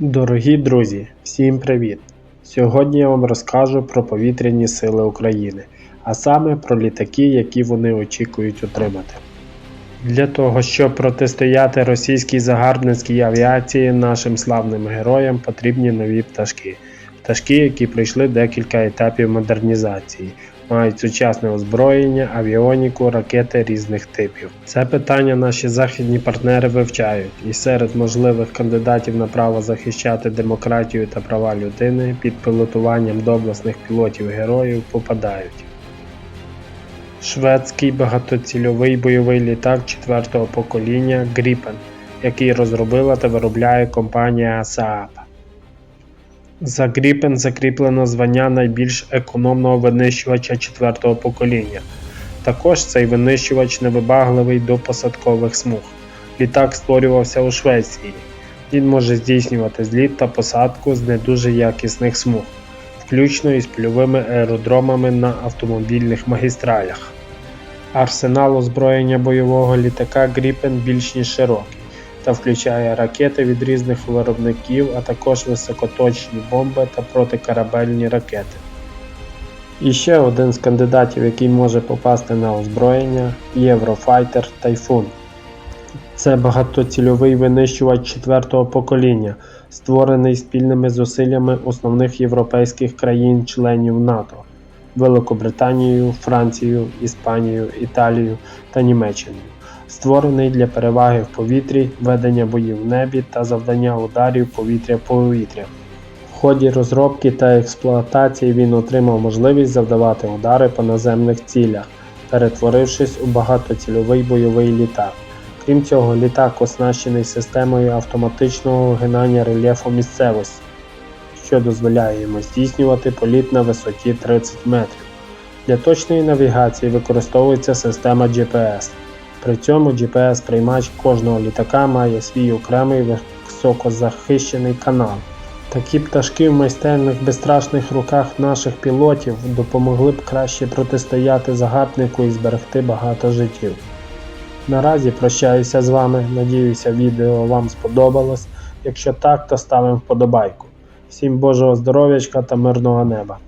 Дорогі друзі, всім привіт! Сьогодні я вам розкажу про повітряні сили України, а саме про літаки, які вони очікують отримати. Для того, щоб протистояти російській загарбницькій авіації, нашим славним героям потрібні нові пташки. Пташки, які пройшли декілька етапів модернізації, мають сучасне озброєння, авіоніку, ракети різних типів. Це питання наші західні партнери вивчають, і серед можливих кандидатів на право захищати демократію та права людини під пілотуванням доблесних пілотів-героїв попадають. Шведський багатоцільовий бойовий літак четвертого покоління Gripen, який розробила та виробляє компанія Saab. За Gripen закріплено звання найбільш економного винищувача четвертого покоління. Також цей винищувач невибагливий до посадкових смуг. Літак створювався у Швеції. Він може здійснювати зліт та посадку з не дуже якісних смуг, включно із польовими аеродромами на автомобільних магістралях. Арсенал озброєння бойового літака Gripen більш ніж широкий та включає ракети від різних виробників, а також високоточні бомби та протикорабельні ракети. І ще один з кандидатів, який може попасти на озброєння Eurofighter Typhoon. Це багатоцільовий винищувач четвертого покоління, створений спільними зусиллями основних європейських країн-членів НАТО Великобританією, Францією, Іспанією, Італією та Німеччиною створений для переваги в повітрі, ведення боїв в небі та завдання ударів повітря-повітря. В ході розробки та експлуатації він отримав можливість завдавати удари по наземних цілях, перетворившись у багатоцільовий бойовий літак. Крім цього, літак оснащений системою автоматичного гинання рельєфу місцевості, що дозволяє йому здійснювати політ на висоті 30 метрів. Для точної навігації використовується система GPS. При цьому GPS-приймач кожного літака має свій окремий високозахищений канал. Такі пташки в майстерних безстрашних руках наших пілотів допомогли б краще протистояти загарбнику і зберегти багато життів. Наразі прощаюся з вами, надіюся, відео вам сподобалось. Якщо так, то ставимо вподобайку. Всім Божого здоров'ячка та мирного неба!